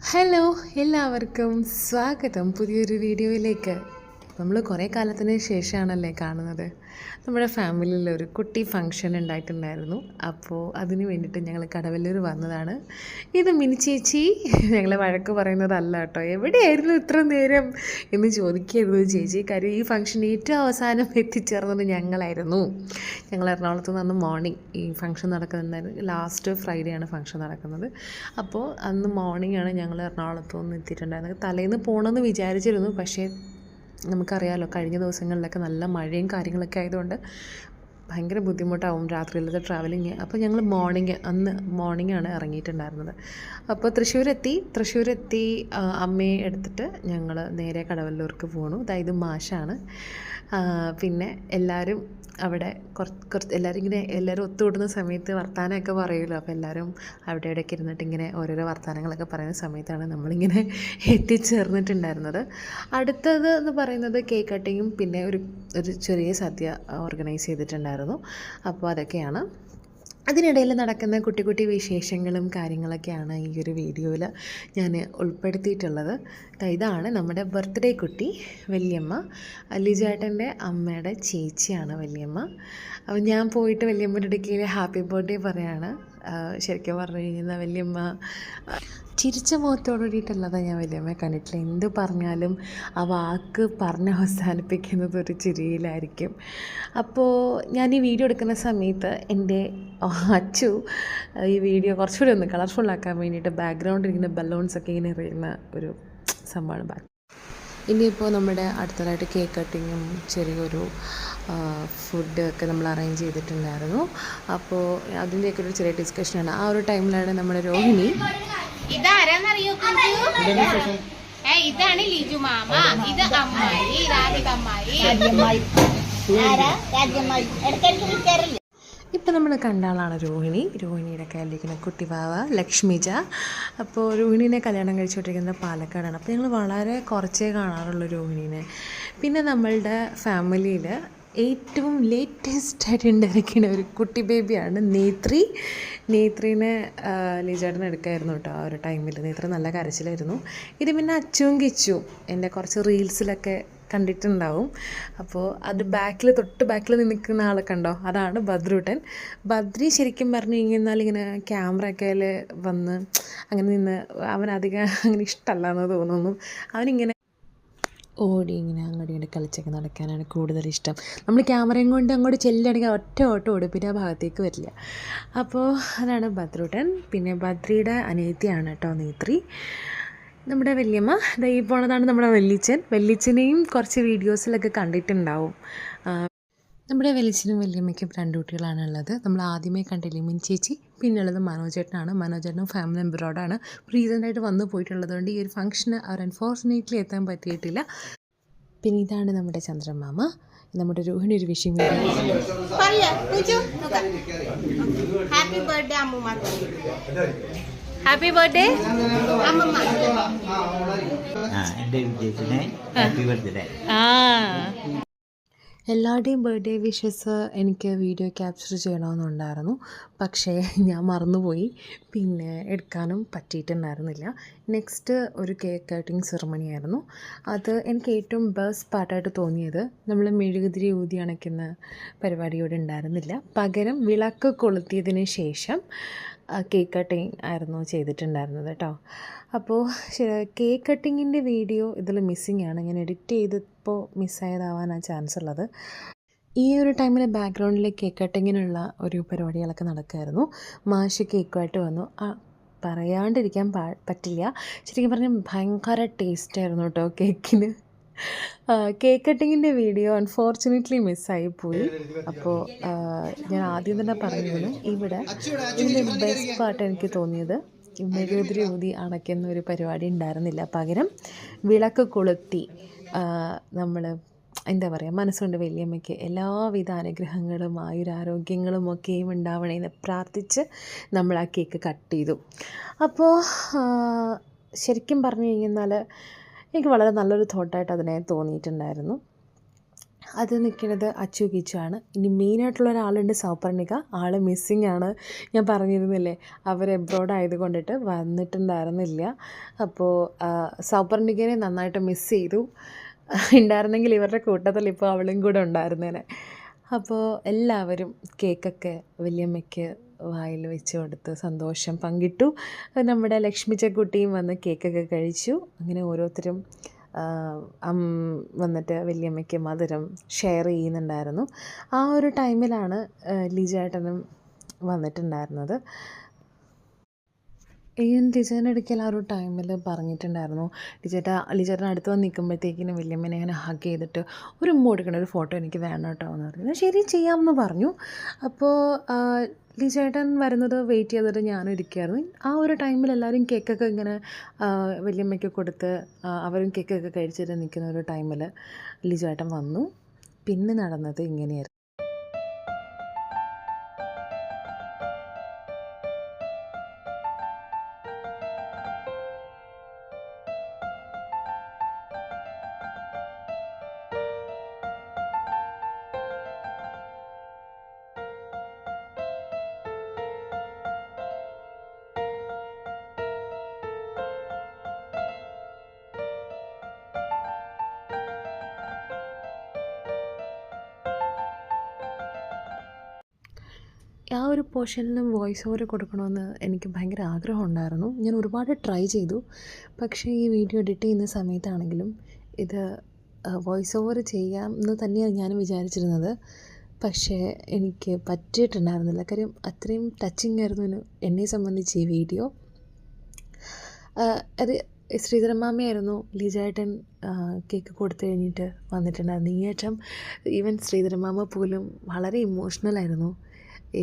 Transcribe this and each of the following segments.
Hello എല്ലാവർക്കും സ്വാഗതം പുതിയൊരു വീഡിയോയിലേക്ക്. നമ്മൾ കുറേ കാലത്തിന് ശേഷമാണല്ലേ കാണുന്നത്. നമ്മുടെ ഫാമിലിയിൽ ഒരു കുട്ടി ഫങ്ഷൻ ഉണ്ടായിട്ടുണ്ടായിരുന്നു. അപ്പോൾ അതിന് വേണ്ടിയിട്ട് ഞങ്ങൾ കടവല്ലൂർ വന്നതാണ്. ഇത് മിനി ചേച്ചി ഞങ്ങളെ വഴക്ക് പറയുന്നതല്ല കേട്ടോ. എവിടെയായിരുന്നു ഇത്ര നേരം എന്ന് ചോദിക്കരുത് ചേച്ചി. കാര്യം ഈ ഫംഗ്ഷൻ ഏറ്റവും അവസാനം എത്തിച്ചേർന്നത് ഞങ്ങളായിരുന്നു. ഞങ്ങൾ എറണാകുളത്ത് നിന്ന് മോർണിംഗ് ഈ ഫംഗ്ഷൻ നടക്കുന്നുണ്ടായിരുന്നു. ലാസ്റ്റ് ഫ്രൈഡേ ആണ് ഫംഗ്ഷൻ നടക്കുന്നത്. അപ്പോൾ അന്ന് മോർണിംഗ് ആണ് ഞങ്ങൾ എറണാകുളത്ത് നിന്ന് എത്തിയിട്ടുണ്ടായിരുന്നത്. തലേന്ന് പോകണമെന്ന് വിചാരിച്ചിരുന്നു. പക്ഷേ നമുക്കറിയാമല്ലോ കഴിഞ്ഞ ദിവസങ്ങളിലൊക്കെ നല്ല മഴയും കാര്യങ്ങളൊക്കെ ആയതുകൊണ്ട് ഭയങ്കര ബുദ്ധിമുട്ടാവും രാത്രിയിലത്തെ ട്രാവലിങ് അപ്പോൾ ഞങ്ങൾ മോർണിംഗ് അന്ന് മോർണിംഗ് ആണ് ഇറങ്ങിയിട്ടുണ്ടായിരുന്നത്. അപ്പോൾ തൃശ്ശൂരെത്തി തൃശ്ശൂരെത്തി അമ്മയെ എടുത്തിട്ട് ഞങ്ങൾ നേരെ കടവല്ലൂർക്ക് പോണു. അതായത് മാഷാണ്. പിന്നെ എല്ലാവരും അവിടെ കുറച്ച് കുറച്ച് എല്ലാവരും ഇങ്ങനെ എല്ലാവരും ഒത്തുകൂടുന്ന സമയത്ത് വർത്തമാനമൊക്കെ പറയുമല്ലോ അപ്പോൾ എല്ലാവരും അവിടെ ഇവിടെയൊക്കെ ഇരുന്നിട്ട് ഇങ്ങനെ ഓരോരോ വർത്തമാനങ്ങളൊക്കെ പറയുന്ന സമയത്താണ് നമ്മളിങ്ങനെ എത്തിച്ചേർന്നിട്ടുണ്ടായിരുന്നത്. അടുത്തത് എന്ന് പറയുന്നത് കേക്ക് കട്ടിങ്ങും പിന്നെ ഒരു ഒരു ചെറിയ സദ്യ ഓർഗനൈസ് ചെയ്തിട്ടുണ്ടായിരുന്നു. അപ്പോൾ അതൊക്കെയാണ്. അതിനിടയിൽ നടക്കുന്ന കുട്ടി കുട്ടി വിശേഷങ്ങളും കാര്യങ്ങളൊക്കെയാണ് ഈ ഒരു വീഡിയോയിൽ ഞാൻ ഉൾപ്പെടുത്തിയിട്ടുള്ളത്. ഇതാണ് നമ്മുടെ ബർത്ത്ഡേ കുട്ടി വല്യമ്മ. ലിജേട്ടന്റെ അമ്മയുടെ ചേച്ചിയാണ് വല്യമ്മ. ഞാൻ പോയിട്ട് വല്യമ്മയുടെ ഇടയ്ക്ക് ഹാപ്പി ബർത്ത്ഡേ പറയാണ്. ശരിക്കും പറഞ്ഞു കഴിഞ്ഞാൽ വല്യമ്മ ചിരിച്ച മുഖത്തോടുകൂടിയിട്ടുള്ളതാണ് ഞാൻ വല്യമ്മയെ കണ്ടിട്ടില്ല എന്ത് പറഞ്ഞാലും ആ വാക്ക് പറഞ്ഞ് അവസാനിപ്പിക്കുന്നത് ഒരു ചിരിയിലായിരിക്കും. അപ്പോൾ ഞാൻ ഈ വീഡിയോ എടുക്കുന്ന സമയത്ത് എന്റെ അച്ചു ഈ വീഡിയോ കുറച്ചുകൂടി ഒന്ന് കളർഫുള്ളാക്കാൻ വേണ്ടിയിട്ട് ബാക്ക്ഗ്രൗണ്ടിൽ ഇങ്ങനെ ബലൂൺസൊക്കെ ഇങ്ങനെ എറിയുന്ന ഒരു സംഭവമാണ്. ബാക്ക് ഇനിയിപ്പോൾ നമ്മുടെ അടുത്തതായിട്ട് കേക്ക് കട്ടിങ്ങും ചെറിയൊരു ഫുഡ് ഒക്കെ നമ്മൾ അറേഞ്ച് ചെയ്തിട്ടുണ്ടായിരുന്നു. അപ്പോൾ അതിന്റെയൊക്കെ ഒരു ചെറിയ ഡിസ്കഷനാണ് ആ ഒരു ടൈമിലാണ് നമ്മുടെ രോഹിണി. ഇതാരാന്നറിയോ ഇതാണ് ലിജു മാമ. ഇത് അമ്മായി രാധിക അമ്മായി. ഇടയ്ക്കിടയ്ക്ക് വിളിക്കാറില്ല? ഇപ്പം നമ്മൾ കണ്ട ആളാണ് രോഹിണി. രോഹിണിയുടെ കയ്യിലിരിക്കുന്ന കുട്ടിവാവ ലക്ഷ്മിജ. അപ്പോൾ രോഹിണീനെ കല്യാണം കഴിച്ചുകൊണ്ടിരിക്കുന്നത് പാലക്കാടാണ്. അപ്പോൾ ഞങ്ങൾ വളരെ കുറച്ചേ കാണാറുള്ളൂ രോഹിണീനെ. പിന്നെ നമ്മളുടെ ഫാമിലിയിൽ ഏറ്റവും ലേറ്റസ്റ്റ് ആയിട്ട് ഉണ്ടായിരിക്കുന്ന ഒരു കുട്ടി ബേബിയാണ് നേത്രി. നേത്രീനെ ലിജേട്ടൻ എടുക്കായിരുന്നു കേട്ടോ ആ ഒരു ടൈമിൽ നേത്രി നല്ല കരച്ചിലായിരുന്നു. ഇത് പിന്നെ അച്ചുവും കിച്ചും എന്റെ കുറച്ച് റീൽസിലൊക്കെ കണ്ടിട്ടുണ്ടാവും. അപ്പോൾ അത് ബാക്കിൽ തൊട്ട് ബാക്കിൽ നിൽക്കുന്ന ആളെ കണ്ടോ? അതാണ് ബദ്രൂട്ടൻ. ബദ്രി ശരിക്കും പറഞ്ഞു കഴിഞ്ഞാൽ ഇങ്ങനെ ക്യാമറ ഒക്കെ വന്ന് അങ്ങനെ നിന്ന് അവൻ അധികം അങ്ങനെ ഇഷ്ടമല്ല എന്ന് തോന്നുന്നു. അവനിങ്ങനെ ഓടി ഇങ്ങനെ അങ്ങോട്ട് ഇങ്ങോട്ട് കളിച്ചൊക്കെ നടക്കാനാണ് കൂടുതൽ ഇഷ്ടം. നമ്മൾ ക്യാമറയും കൊണ്ട് അങ്ങോട്ട് ചെല്ലുകയാണെങ്കിൽ ഒറ്റ ഓട്ടം ഓടും പിന്നെ ആ ഭാഗത്തേക്ക് വരില്ല. അപ്പോൾ അതാണ് ബദ്രൂട്ടൻ. പിന്നെ ബദ്രിയുടെ അനിയത്തിയാണ് കേട്ടോ നേത്രി. നമ്മുടെ വല്യമ്മ ദൈവം പോണതാണ് നമ്മുടെ വല്ലിച്ചൻ വല്ലിച്ചനെയും കുറച്ച് വീഡിയോസിലൊക്കെ കണ്ടിട്ടുണ്ടാവും. നമ്മുടെ വലിച്ചനും വല്യമ്മയ്ക്കും രണ്ട് കുട്ടികളാണ് ഉള്ളത് നമ്മൾ ആദ്യമേ കണ്ടില്ലേ മിൻ ചേച്ചി പിന്നെ ഉള്ളത് മനോജേട്ടനാണ്. മനോജേട്ടനും ഫാമിലി മെമ്പറോടാണ് റീസെന്റായിട്ട് വന്നു പോയിട്ടുള്ളതുകൊണ്ട് ഈ ഒരു ഫംഗ്ഷന് അവർ അൺഫോർച്ചുനേറ്റ്ലി എത്താൻ പറ്റിയിട്ടില്ല. പിന്നെ ഇതാണ് നമ്മുടെ ചന്ദ്രമാമ. നമ്മുടെ രോഹിണി ഒരു വിഷയം ഹാപ്പി ബർത്ത്ഡേ അമ്മൂമ്മ. ഹാപ്പി ബർത്ത്ഡേ അമ്മമ്മ ആ എന്റെ വിജയത്തിന് ഹാപ്പി ബർത്ത്ഡേ ആ. എല്ലാവരുടെയും ബർത്ത്ഡേ വിഷസ് എനിക്ക് വീഡിയോ ക്യാപ്ചർ ചെയ്യണമെന്നുണ്ടായിരുന്നു. പക്ഷേ ഞാൻ മറന്നുപോയി. പിന്നെ എടുക്കാനും പറ്റിയിട്ടുണ്ടായിരുന്നില്ല. നെക്സ്റ്റ് ഒരു കേക്ക് കട്ടിങ് സെറമണി ആയിരുന്നു. അത് എനിക്ക് ഏറ്റവും ബെസ്റ്റ് പാർട്ടായിട്ട് തോന്നിയത്. നമ്മൾ മെഴുകുതിരി ഊതി അണയ്ക്കുന്ന പരിപാടിയോടെ ഉണ്ടായിരുന്നില്ല. പകരം വിളക്ക് കൊളുത്തിയതിന് ശേഷം കേക്ക് കട്ടിങ് ആയിരുന്നു ചെയ്തിട്ടുണ്ടായിരുന്നത് കേട്ടോ. അപ്പോൾ കേക്ക് കട്ടിങ്ങിന്റെ വീഡിയോ ഇതിൽ മിസ്സിങ് ആണ്. ഞാൻ എഡിറ്റ് ചെയ്തപ്പോൾ മിസ്സായതാവാനാണ് ചാൻസ് ഉള്ളത്. ഈ ഒരു ടൈമിൽ ബാക്ക്ഗ്രൗണ്ടിൽ കേക്ക് കട്ടിങ്ങിനുള്ള ഒരു പരിപാടികളൊക്കെ നടക്കുമായിരുന്നു മാഷ് കേക്കുമായിട്ട് വന്നു. പറയാണ്ടിരിക്കാൻ പാ പറ്റില്ല. ശരിക്കും പറഞ്ഞാൽ ഭയങ്കര ടേസ്റ്റ് ആയിരുന്നു കേട്ടോ കേക്കിന്. കേക്ക് കട്ടിങ്ങിന്റെ വീഡിയോ അൺഫോർച്ചുനേറ്റ്ലി മിസ്സായി പോയി. അപ്പോൾ ഞാൻ ആദ്യം തന്നെ പറഞ്ഞിരുന്നു ഇവിടെ ഇതിന്റെ ബെസ്റ്റ് പാർട്ട് എനിക്ക് തോന്നിയത് മെഴുകുതിരി ഊതി അണയ്ക്കുന്ന ഒരു പരിപാടി ഉണ്ടായിരുന്നില്ല. പകരം വിളക്ക് കൊളുത്തി നമ്മൾ എന്താ പറയുക മനസ്സുകൊണ്ട് വലിയമ്മയ്ക്ക് എല്ലാവിധ അനുഗ്രഹങ്ങളും ആയുരാരോഗ്യങ്ങളും ഒക്കെയും ഉണ്ടാവണേന്ന് പ്രാർത്ഥിച്ച് നമ്മൾ ആ കേക്ക് കട്ട് ചെയ്തു. അപ്പോൾ ശരിക്കും പറഞ്ഞു കഴിഞ്ഞാൽ എനിക്ക് വളരെ നല്ലൊരു തോട്ടായിട്ട് അതിനെ തോന്നിയിട്ടുണ്ടായിരുന്നു. അത് നിൽക്കുന്നത് അച്ചു കിച്ചു ആണ്. ഇനി മെയിനായിട്ടുള്ള ഒരാളുണ്ട് സൗപർണിക. ആൾ മിസ്സിങ് ആണ്. ഞാൻ പറഞ്ഞിരുന്നില്ലേ? അവർ എബ്രോഡ് ആയത് കൊണ്ടിട്ട് വന്നിട്ടുണ്ടായിരുന്നില്ല. അപ്പോൾ സൗപർണികനെ നന്നായിട്ട് മിസ് ചെയ്തു. ഉണ്ടായിരുന്നെങ്കിൽ ഇവരുടെ കൂട്ടത്തിൽ ഇപ്പോൾ അവളും കൂടെ ഉണ്ടായിരുന്നേനെ. അപ്പോൾ എല്ലാവരും കേക്കൊക്കെ വല്യമ്മയ്ക്ക് വായിൽ വെച്ച് കൊടുത്ത് സന്തോഷം പങ്കിട്ടു. നമ്മുടെ ലക്ഷ്മി ചക്കുട്ടിയും വന്ന് കേക്കൊക്കെ കഴിച്ചു. അങ്ങനെ ഓരോരുത്തരും വന്നിട്ട് വല്യമ്മയ്ക്ക് മധുരം ഷെയർ ചെയ്യുന്നുണ്ടായിരുന്നു. ആ ഒരു ടൈമിലാണ് ലിജേട്ടനും വന്നിട്ടുണ്ടായിരുന്നത്. ഈ അടുക്കൽ ആ ഒരു ടൈമിൽ പറഞ്ഞിട്ടുണ്ടായിരുന്നു. ലിജേട്ട ടീച്ചറിന്റെ അടുത്ത് വന്ന് നിൽക്കുമ്പോഴത്തേക്കിനും വല്യമ്മനെ ഇങ്ങനെ ഹഗ് ചെയ്തിട്ട് ഒരു മുമ്പ് എടുക്കണ ഒരു ഫോട്ടോ എനിക്ക് വേണം കേട്ടോ എന്ന് പറഞ്ഞു. "ഞാൻ ശരി ചെയ്യാമെന്ന് പറഞ്ഞു. അപ്പോൾ ലിജേട്ടൻ വരുന്നത് വെയിറ്റ് ചെയ്തിട്ട് ഞാനും ഇരിക്കുകയായിരുന്നു ആ ഒരു ടൈമിൽ എല്ലാവരും കേക്കൊക്കെ ഇങ്ങനെ വലിയമ്മയ്ക്ക് കൊടുത്ത് അവരും കേക്കൊക്കെ കഴിച്ചിട്ട് നിൽക്കുന്ന ഒരു ടൈമിൽ ലിജേട്ടൻ വന്നു. പിന്നെ നടന്നത് ഇങ്ങനെയായിരുന്നു. ആ ഒരു പോർഷനിലും വോയിസ് ഓവർ കൊടുക്കണമെന്ന് എനിക്ക് ഭയങ്കര ആഗ്രഹം ഉണ്ടായിരുന്നു ഞാൻ ഒരുപാട് ട്രൈ ചെയ്തു. പക്ഷേ ഈ വീഡിയോ എഡിറ്റ് ചെയ്യുന്ന സമയത്താണെങ്കിലും ഇത് വോയിസ് ഓവർ ചെയ്യാം എന്ന് തന്നെയാണ് ഞാൻ വിചാരിച്ചിരുന്നത്. പക്ഷേ എനിക്ക് പറ്റിയിട്ടുണ്ടായിരുന്നില്ല. കാര്യം അത്രയും ടച്ചിങ് ആയിരുന്നു എന്നെ സംബന്ധിച്ച് ഈ വീഡിയോ. അത് ശ്രീധരമാമയായിരുന്നു ലിജായിട്ടൻ കേക്ക് കൊടുത്തു കഴിഞ്ഞിട്ട് വന്നിട്ടുണ്ടായിരുന്നു ഈ ഏട്ടം ഈവൻ ശ്രീധരമാമ പോലും വളരെ ഇമോഷണൽ ആയിരുന്നു.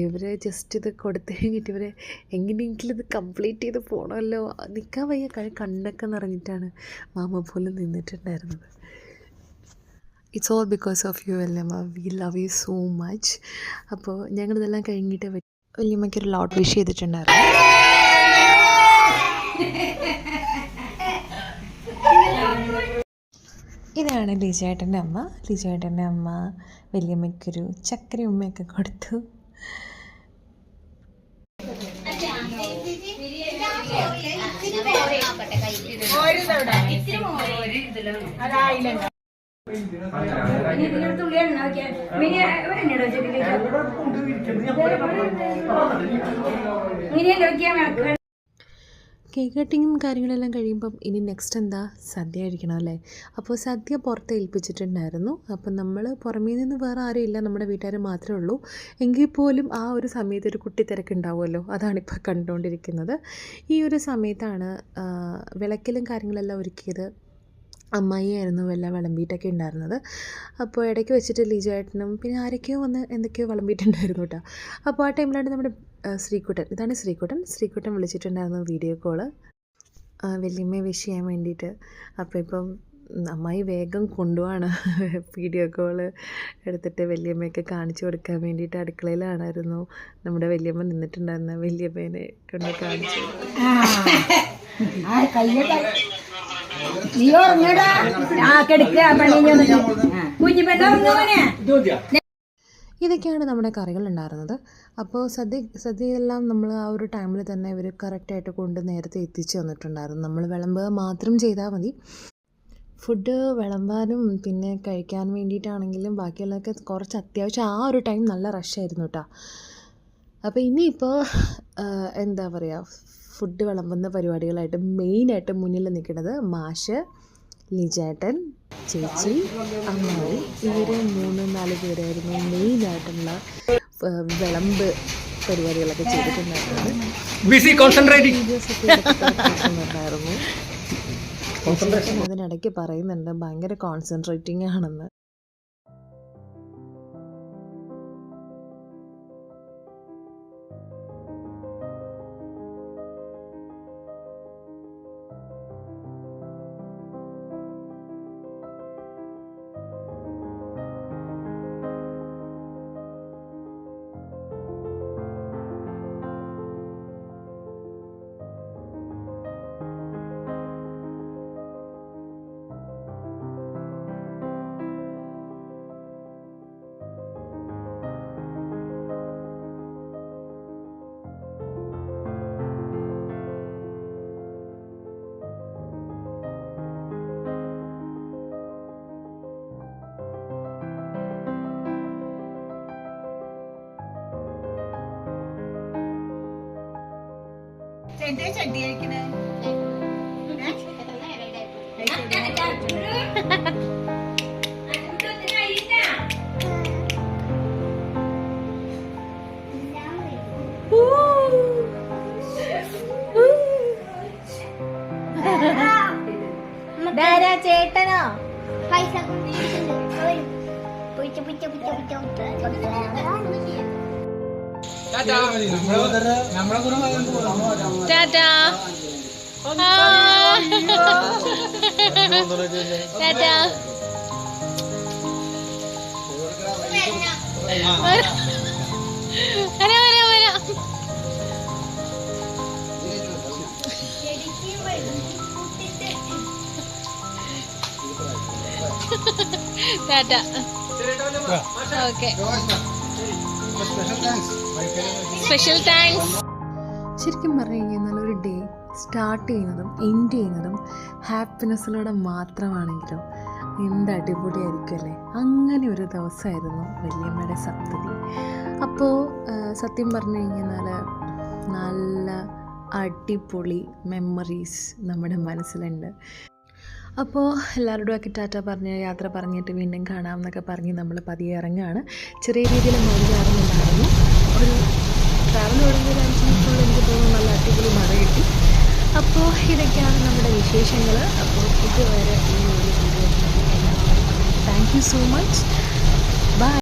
ഇവർ ജസ്റ്റ് ഇത് കൊടുത്തു കഴിഞ്ഞിട്ട് ഇവർ എങ്ങനെയെങ്കിലും ഇത് കംപ്ലീറ്റ് ചെയ്ത് പോകണമല്ലോ നിൽക്കാൻ വയ്യ കഴി കണ്ണൊക്കെ നിറഞ്ഞിട്ടാണ് മാമ പോലും നിന്നിട്ടുണ്ടായിരുന്നത്. It's all because of you എല്ലാം we love you so much അപ്പോൾ ഞങ്ങളിതെല്ലാം കഴിഞ്ഞിട്ട് വല്യമ്മയ്ക്കൊരു ലോട്ട് വിഷ് ചെയ്തിട്ടുണ്ടായിരുന്നു. ഇതാണ് ലിജേട്ടന്റെ അമ്മ. ലിജേട്ടന്റെ അമ്മ വലിയമ്മയ്ക്കൊരു ചക്കര ഉമ്മയൊക്കെ കൊടുത്തു. തുള്ളി എണ്ണ നോക്കിയാൽ മിനി നോക്കിയാൽ കേക്ക് കട്ടിങ്ങും കാര്യങ്ങളെല്ലാം കഴിയുമ്പം ഇനി നെക്സ്റ്റ് എന്താ? സദ്യ കഴിക്കണം അല്ലേ? അപ്പോൾ സദ്യ പുറത്ത് ഏൽപ്പിച്ചിട്ടുണ്ടായിരുന്നു. അപ്പം നമ്മൾ പുറമേ നിന്ന് വേറെ ആരും ഇല്ല നമ്മുടെ വീട്ടുകാർ മാത്രമേ ഉള്ളൂ. എങ്കിൽ പോലും ആ ഒരു സമയത്ത് ഒരു കുട്ടി തിരക്കുണ്ടാവുമല്ലോ. അതാണിപ്പോൾ കണ്ടുകൊണ്ടിരിക്കുന്നത്. ഈ ഒരു സമയത്താണ് വിളക്കിലും കാര്യങ്ങളെല്ലാം ഒരുക്കിയത് അമ്മായിയായിരുന്നു. എല്ലാം വിളമ്പിയിട്ടൊക്കെ ഉണ്ടായിരുന്നത്. അപ്പോൾ ഇടയ്ക്ക് വെച്ചിട്ട് ലീജു ലിജുവേട്ടനും പിന്നെ ആരൊക്കെയോ വന്ന് എന്തൊക്കെയോ വിളമ്പിയിട്ടുണ്ടായിരുന്നു കേട്ടോ. അപ്പോൾ ആ ടൈമിലാണ് നമ്മുടെ ശ്രീകുട്ടൻ. ഇതാണ് ശ്രീകുട്ടൻ. ശ്രീകുട്ടൻ വിളിച്ചിട്ടുണ്ടായിരുന്നു വീഡിയോ കോൾ വലിയമ്മയെ വിഷ് ചെയ്യാൻ വേണ്ടിയിട്ട്. അപ്പോൾ ഇപ്പം അമ്മായി വേഗം കൊണ്ടുപോവാണ്. വീഡിയോ കോൾ എടുത്തിട്ട് വല്യമ്മയൊക്കെ കാണിച്ചു കൊടുക്കാൻ വേണ്ടിയിട്ട് അടുക്കളയിലാണായിരുന്നു. നമ്മുടെ വല്യമ്മ നിന്നിട്ടുണ്ടായിരുന്ന. വല്യമ്മേനെ കൊണ്ട് കാണിച്ചു നീ ഉറങ്ങടാ ആ കിടക്കുക പണി കുഞ്ഞു പെണ്ണ ഉറങ്ങുവനെ ഇതൊക്കെയാണ് നമ്മുടെ കറികൾ ഉണ്ടായിരുന്നത്. അപ്പോൾ സദ്യ സദ്യയെല്ലാം നമ്മൾ ആ ഒരു ടൈമിൽ തന്നെ ഇവർ കറക്റ്റായിട്ട് കൊണ്ട് നേരത്തെ എത്തിച്ചു തന്നിട്ടുണ്ടായിരുന്നു. നമ്മൾ വിളമ്പുക മാത്രം ചെയ്താൽ മതി. ഫുഡ് വിളമ്പാനും പിന്നെ കഴിക്കാൻ വേണ്ടിയിട്ടാണെങ്കിലും ബാക്കിയുള്ളതൊക്കെ കുറച്ച് അത്യാവശ്യം ആ ഒരു ടൈം നല്ല റഷായിരുന്നു കേട്ടോ അപ്പോൾ ഇനിയിപ്പോൾ എന്താ പറയുക ഫുഡ് വിളമ്പുന്ന പരിപാടികളായിട്ട് മെയിനായിട്ട് മുന്നിൽ നിൽക്കുന്നത് മാഷ് ലിജേട്ടൻ ചേച്ചി അമ്മായി ഇവർ മൂന്ന് നാല് പേരായിരുന്നു മെയിനായിട്ടുള്ള വിളമ്പ് പരിപാടികളൊക്കെ ചെയ്തിട്ടുണ്ടായിരുന്നു അതിനിടയ്ക്ക് പറയുന്നുണ്ട് ഭയങ്കര കോൺസെൻട്രേറ്റിംഗ് ആണെന്ന്. ചേട്ടനോ പൈസ പൂച്ച പൂച്ച Dadah. Dadah. Dadah. Ada ada ada. Dadah. Oke. Okay. Special thanks ശരിക്കും പറഞ്ഞു കഴിഞ്ഞാൽ ഒരു ഡേ സ്റ്റാർട്ട് ചെയ്യുന്നതും എൻഡ് ചെയ്യുന്നതും ഹാപ്പിനെസ്സിലൂടെ മാത്രമാണെങ്കിലും എന്ത് അടിപൊളിയായിരിക്കും അല്ലേ? അങ്ങനെ ഒരു ദിവസമായിരുന്നു വല്യമ്മയുടെ സപ്തതി. അപ്പോൾ സത്യം പറഞ്ഞു കഴിഞ്ഞാൽ നല്ല അടിപൊളി മെമ്മറീസ് നമ്മുടെ മനസ്സിലുണ്ട്. അപ്പോൾ എല്ലാവരോടും ഒക്കെ ടാറ്റ പറഞ്ഞ് യാത്ര പറഞ്ഞിട്ട് വീണ്ടും കാണാം എന്നൊക്കെ പറഞ്ഞ് നമ്മൾ പതിയെ ഇറങ്ങുകയാണ്. ചെറിയ രീതിയിൽ മഴ ചാറുന്നുണ്ടായിരുന്നു ഒരു ട്രാവൽ തുടങ്ങിയ ഒരു അഞ്ച് മിനിറ്റോട് എനിക്ക് തോന്നുന്നു നല്ല അടിപൊളി മഴ കിട്ടി. അപ്പോൾ ഇതൊക്കെയാണ് നമ്മുടെ വിശേഷങ്ങൾ അപ്പോൾ ഇതുവരെ ഈ ഒരു video thank you so much